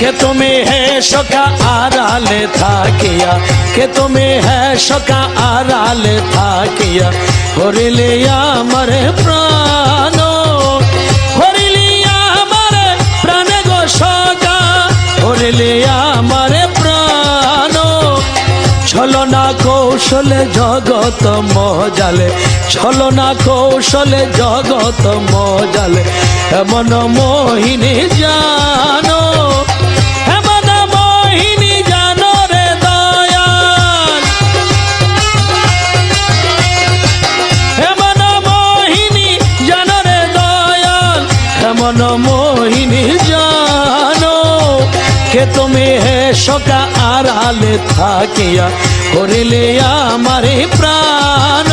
কে তুমি হে সকা আড়ালে থাকিয়া? কে তুমি হে সকা আড়ালে থাকিয়া? হরিলে আমার প্রাণ হরিলে আমার প্রাণে গো সকা হরিলে আমার প্রাণ। ছলনা কৌশলে জগত মজালে ছলনা কৌশলে জগত মজালে, এমন মোহিনী জানো। এমন মোহিনী জানো কে তুমি হে সকা আড়ালে থাকিয়া করিলে আমারে প্রাণ।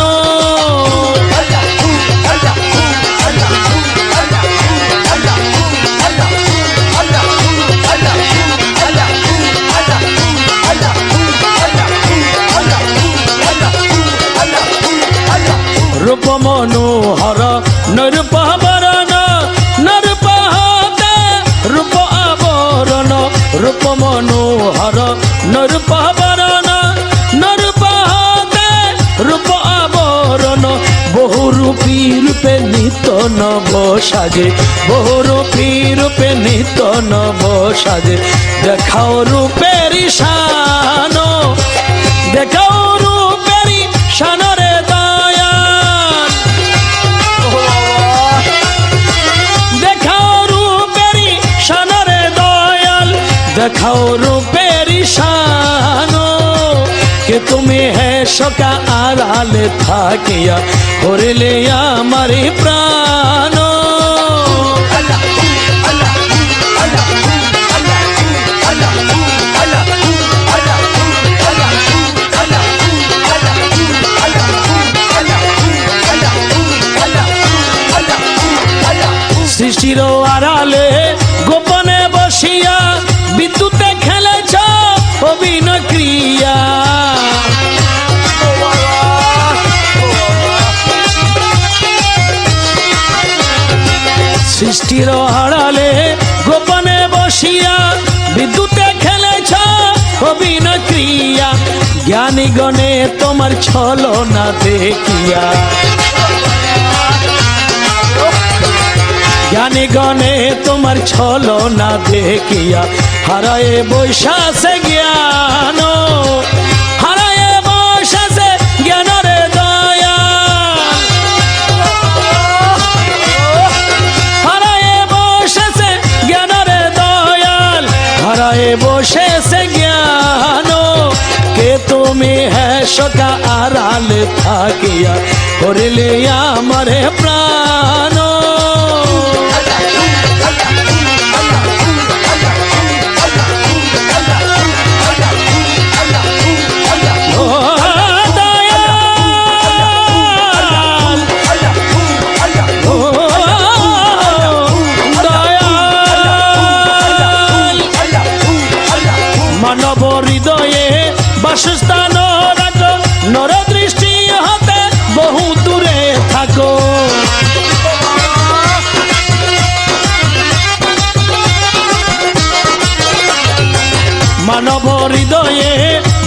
রূপ মনোহর নরূপ বরণ হতে রূপ আবরণ বহু রূপী রূপে নিত নব সাজে বহু রূপী রূপে নিত নব সাজে দেখাও রূপের শান দেখাও রূপেরি শান কে তুমি হে সকা আড়ালে থাকিয়া করিলে আমারি প্রাণ। সৃষ্টির আড়ালে গোপনে বসিয়া বিদ্যুতে খেলেছ অভিনয় ক্রিয়া। জ্ঞানী গণে তোমার ছলো না দেখিয়া। জ্ঞানী গণে তোমার ছলো না দেখিয়া। হারায়ে বৈশাসে জ্ঞান।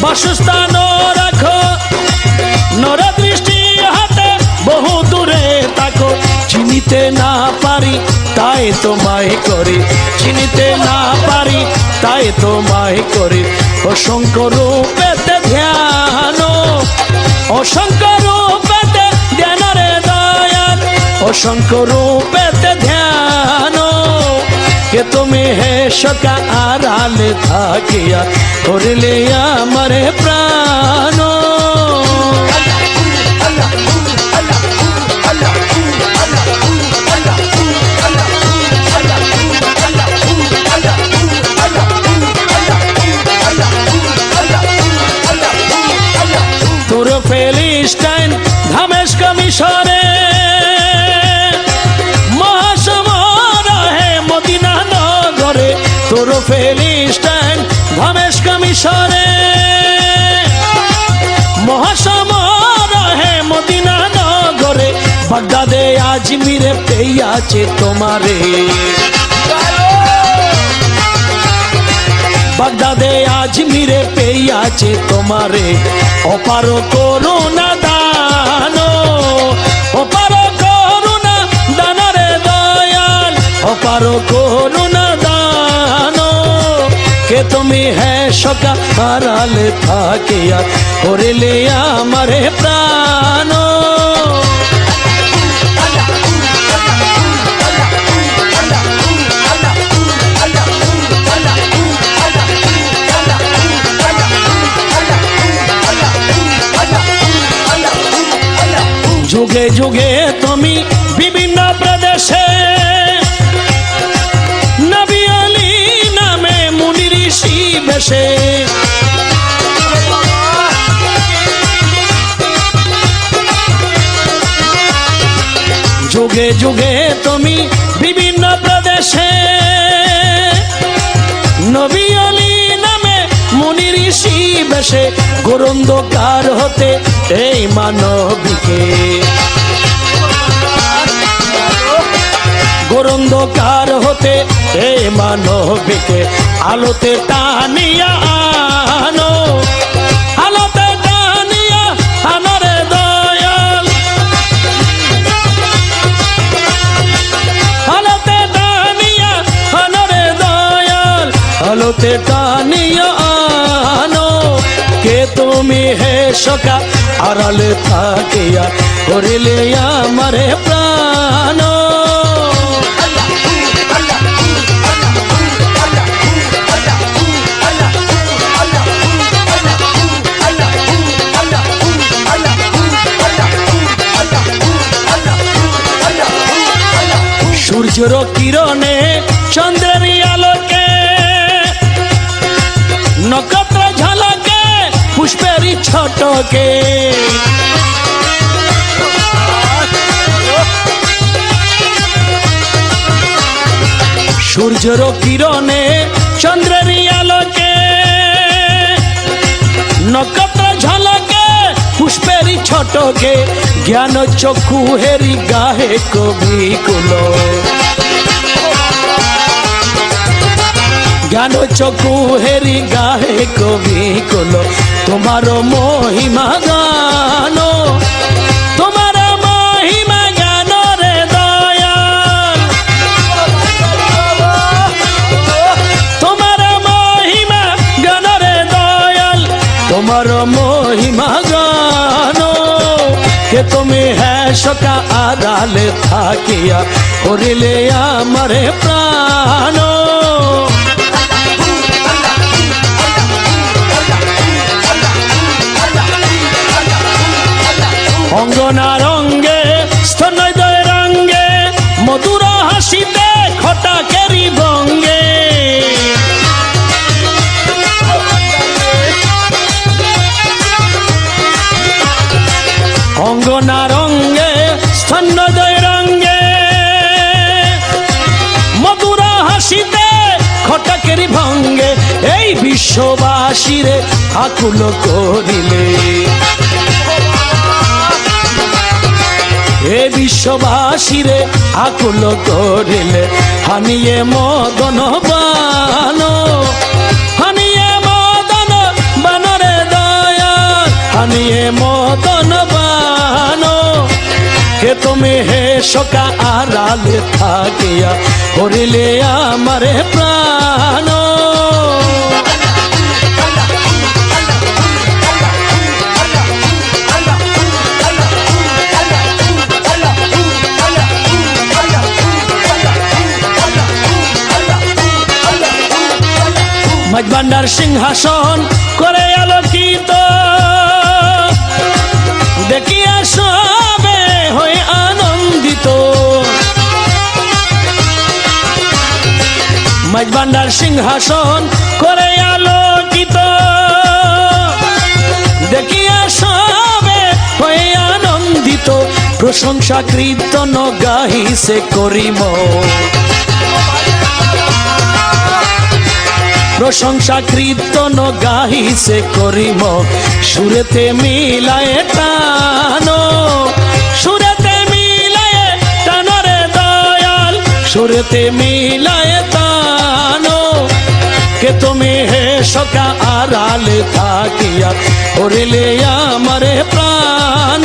বাসস্থান রাখো। নর দৃষ্টি হাতে বহু দূরে তাকো চিনিতে না পারি, তাই তোমায় চিনিতে না পারি, তাই তোমায় করি। অসংখ্য রূপেতে ধ্যান, অসংখ্য রূপেতে অসংখ্য কে তুমি হে সকা আড়ালে থাকিয়া করিলে আমারে প্রাণ ফেলিস্টাইন ধামেশ কমিশনে মহাসমর হে মদিনা নগরে, বাগদাদে আজমিরে পেয়াছে তোমারে। বাগদাদে আজ মিরে পেয়াছে তোমারে। অপার করুণা দান, অপার করুণা দানারে দয়াল, অপার করুণা কে তুমি হ্যাঁ সকা হারালে থাকিয়া করিলে আমারে প্রাণ। যুগে যুগে তুমি যুগে যুগে তুমি বিভিন্ন প্রদেশে। নবী আলী নামে মুনি ঋষি বেশে গোরন্দকার হতে এই মানবীকে। গোরন্দকার হতে এই মানবীকে আলোতে টানিয়া আনো। সকা আড়ালে থাকিয়া করিলে আমারে প্রাণ ছটকে সূর্যর কিরণে চন্দ্রের আলোকে নক্ষত্র ঝলকে পুষ্পেরই ছটকে, জ্ঞান চক্ষু হেরি গাহে কবি কুলো। জ্ঞান চকু হেরি গাহে কবি কুলো। তোমার মহিমা গান, তোমার মহিমা জ্ঞান রে দয়াল। তোমার মহিমা জ্ঞান রে দয়াল। তোমার মহিমা গান কে তুমি হ্যাঁ সকা আড়ালে থাকিয়া করিলে আমারে প্রাণ। অঙ্গনার অঙ্গে স্তনদয় রঙ্গে মধুর হাসিতে খটাকেরি বঙ্গে অঙ্গনার অঙ্গে স্তন্যদয় রঙ্গে মধুর হাসিতে খটাকেরি ভঙ্গে। এই বিশ্ববাসীরে আকুল করিলে। এ বিশ্ববাসীরে আকুল করিলে হানিয়ে মদন বান। হানিয়ে মদন বানরে দয়া হানিয়ে মদন বান। কে তুমি হে সকা আড়ালে থাকিয়া করিলে আমারে প্রাণ। মাঝবান্ডার সিংহাসন করে আলোকিত। দেখিয়া সবে হয়ে আনন্দিত। মাঝবান্ডার সিংহাসন করে আলোকিত। দেখিয়া সবে হয়ে আনন্দিত। প্রশংসা কীর্তন গাহিছে করিম। প্রশংসা কীর্তন গাহিছে করিম। সুরেতে মিলায় টানো সুরেতে মিলায় টানরে দয়াল। সুরেতে মিলায় টানো কে তুমি হে সকা আড়ালে থাকিয়া ওরিলে আমারে প্রাণ।